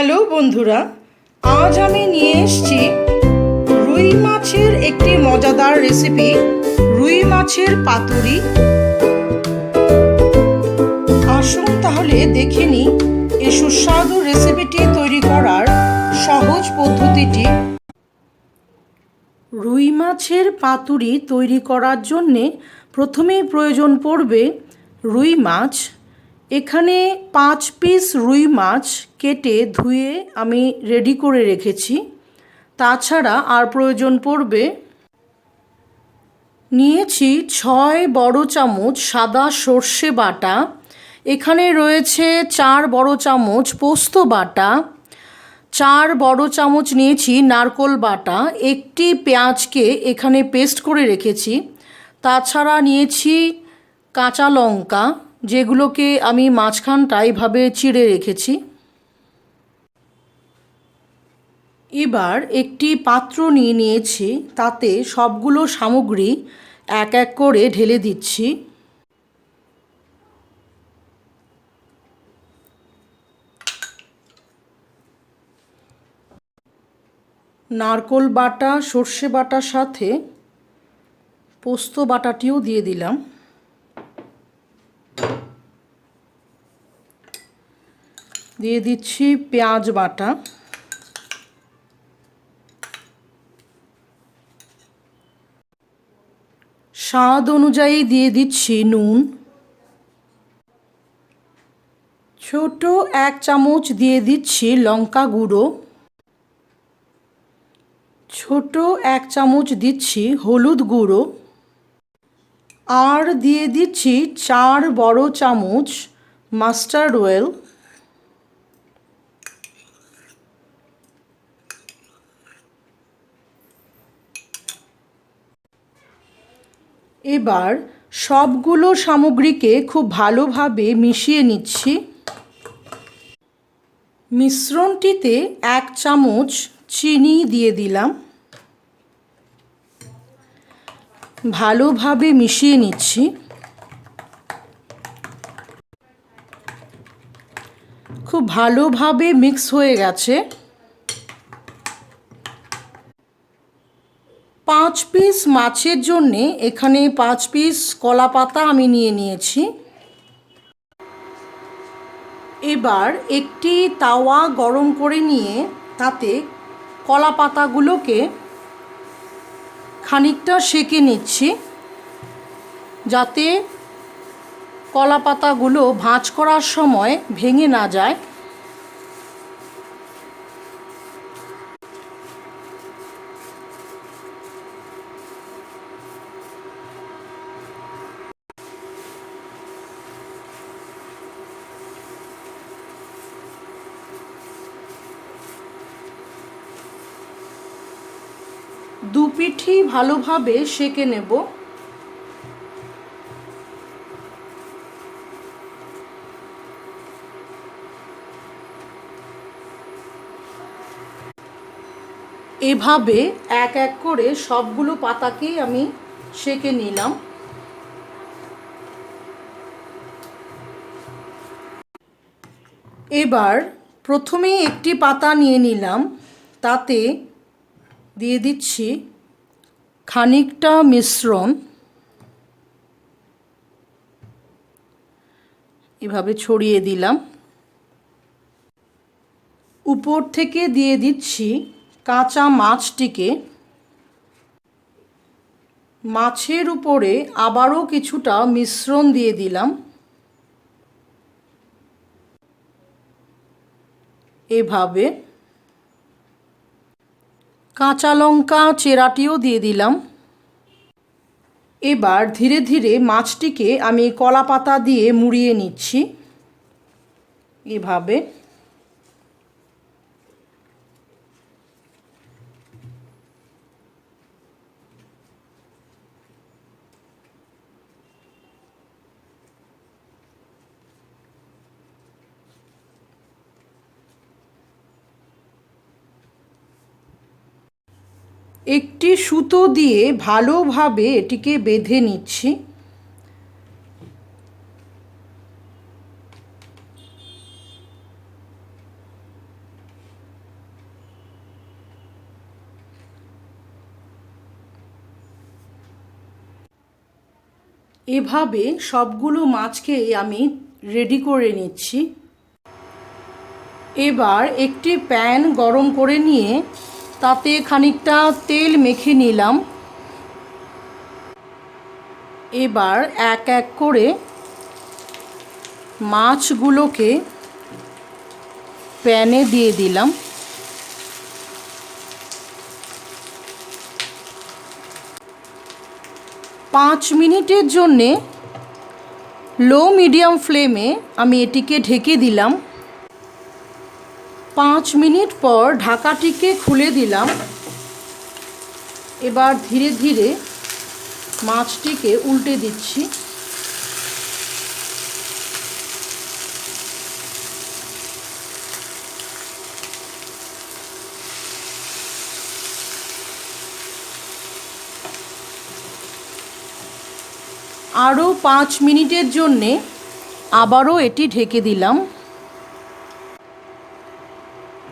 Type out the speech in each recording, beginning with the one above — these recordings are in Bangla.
হ্যালো বন্ধুরা, আজ আমি নিয়ে এসছি রুই মাছের একটি মজাদার রেসিপি রুই মাছের পাতুরি। আসুন তাহলে দেখে নিই এই সুস্বাদু রেসিপিটি তৈরি করার সহজ পদ্ধতিটি। রুই মাছের পাতুরি তৈরি করার জন্যে প্রথমেই প্রয়োজন পড়বে রুই মাছ। এখানে পাঁচ পিস রুই মাছ কেটে ধুয়ে আমি রেডি করে রেখেছি। তাছাড়া আর প্রয়োজন পড়বে নিয়েছি ছয় বড় চামচ সাদা সর্ষে বাটা। এখানে রয়েছে চার বড় চামচ পোস্ত বাটা। চার বড় চামচ নিয়েছি নারকোল বাটা। একটি পেঁয়াজকে এখানে পেস্ট করে রেখেছি। তাছাড়া নিয়েছি কাঁচা লঙ্কা। যেগুলোকে আমি মাঝখানটা এইভাবে চিড়ে রেখেছি। এবার একটি পাত্র নিয়ে নিয়েছি, তাতে সবগুলো সামগ্রী এক এক করে ঢেলে দিচ্ছি। নারকোল বাটা, সর্ষে বাটার সাথে পোস্ত বাটাটিও দিয়ে দিলাম। দিয়ে দিচ্ছি পেঁয়াজ বাটা। স্বাদ অনুযায়ী দিয়ে দিচ্ছি নুন। ছোট এক চামচ দিয়ে দিচ্ছি লঙ্কা গুঁড়ো। ছোট এক চামচ দিচ্ছি হলুদ গুঁড়ো। আর দিয়ে দিচ্ছি চার বড় চামচ মাস্টার্ড অয়েল। এবার সবগুলো সামগ্রীকে খুব ভালোভাবে মিশিয়ে নিচ্ছি। মিশ্রণটিতে এক চামচ চিনি দিয়ে দিলাম। ভালোভাবে মিশিয়ে নিচ্ছি। খুব ভালোভাবে মিক্স হয়ে গেছে। পাঁচ পিস মাছের জন্যে এখানে পাঁচ পিস কলা পাতা আমি নিয়ে নিয়েছি। এবার একটি তাওয়া গরম করে নিয়ে তাতে কলা পাতাগুলোকে খানিকটা সেকে নিচ্ছি, যাতে কলা পাতাগুলো ভাঁজ করার সময় ভেঙে না যায়। দু পিঠি ভালোভাবে সেকে নেব। এভাবে এক এক করে সবগুলো পাতাকেই আমি সেকে নিলাম। এবার প্রথমেই একটি পাতা নিয়ে নিলাম, তাতে দিয়ে দিচ্ছি খানিকটা মিশ্রণ। এভাবে ছড়িয়ে দিলাম। উপর থেকে দিয়ে দিচ্ছি কাঁচা মাছটিকে। মাছের উপরে আবারও কিছুটা মিশ্রণ দিয়ে দিলাম। এভাবে কাঁচা লঙ্কা, চেরাটিও দিয়ে দিলাম। এবার ধীরে ধীরে মাছটিকে আমি কলা পাতা দিয়ে মুড়িয়ে নিচ্ছি। এভাবে একটি সুতো দিয়ে ভালোভাবে এটিকে বেঁধে নিচ্ছি। এভাবে সবগুলো মাছকেই আমি রেডি করে নিচ্ছি। এবার একটি প্যান গরম করে নিয়ে তাতে খানিকটা তেল মেখে নিলাম। এবার এক এক করে মাছগুলোকে প্যানে দিয়ে দিলাম। পাঁচ মিনিটের জন্যে লো মিডিয়াম ফ্লেমে আমি এটিকে ঢেকে দিলাম। পাঁচ মিনিট পর ঢাকাটিকে খুলে দিলাম। এবার ধীরে ধীরে মাছটিকে উল্টে দিচ্ছি। আরও পাঁচ মিনিটের জন্যে আবারও এটি ঢেকে দিলাম।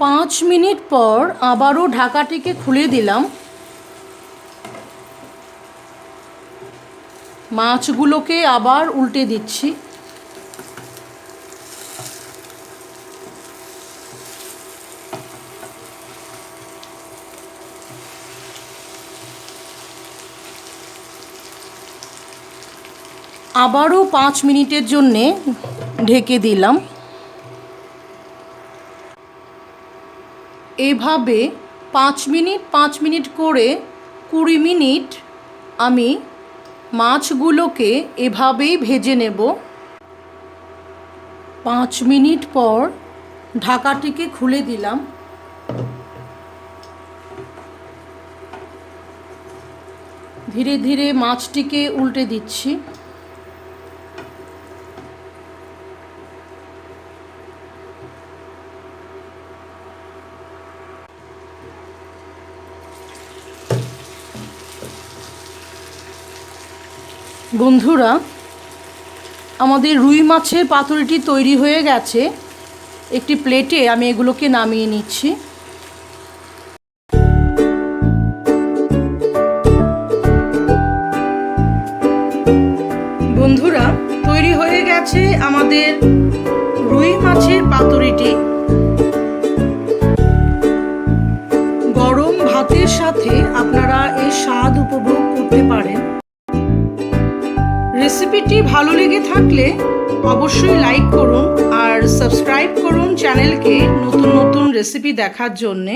পাঁচ মিনিট পর আবারও ঢাকাটিকে খুলে দিলাম। মাছগুলোকে আবার উল্টে দিচ্ছি। আবারও পাঁচ মিনিটের জন্যে ঢেকে দিলাম। এভাবে পাঁচ মিনিট পাঁচ মিনিট করে কুড়ি মিনিট আমি মাছগুলোকে এভাবেই ভেজে নেব। পাঁচ মিনিট পর ঢাকাটিকে খুলে দিলাম। ধীরে ধীরে মাছটিকে উল্টে দিচ্ছি। বন্ধুরা, আমাদের রুই মাছের পাতুরিটি তৈরি হয়ে গেছে। একটি প্লেটে আমি এগুলোকে নামিয়ে নিচ্ছি। বন্ধুরা, তৈরি হয়ে গেছে আমাদের রুই মাছের পাতুরিটি। গরম ভাতের সাথে রেসিপিটি ভালো লেগে থাকলে অবশ্যই লাইক করুন আর সাবস্ক্রাইব করুন চ্যানেলকে নতুন নতুন রেসিপি দেখার জন্যে।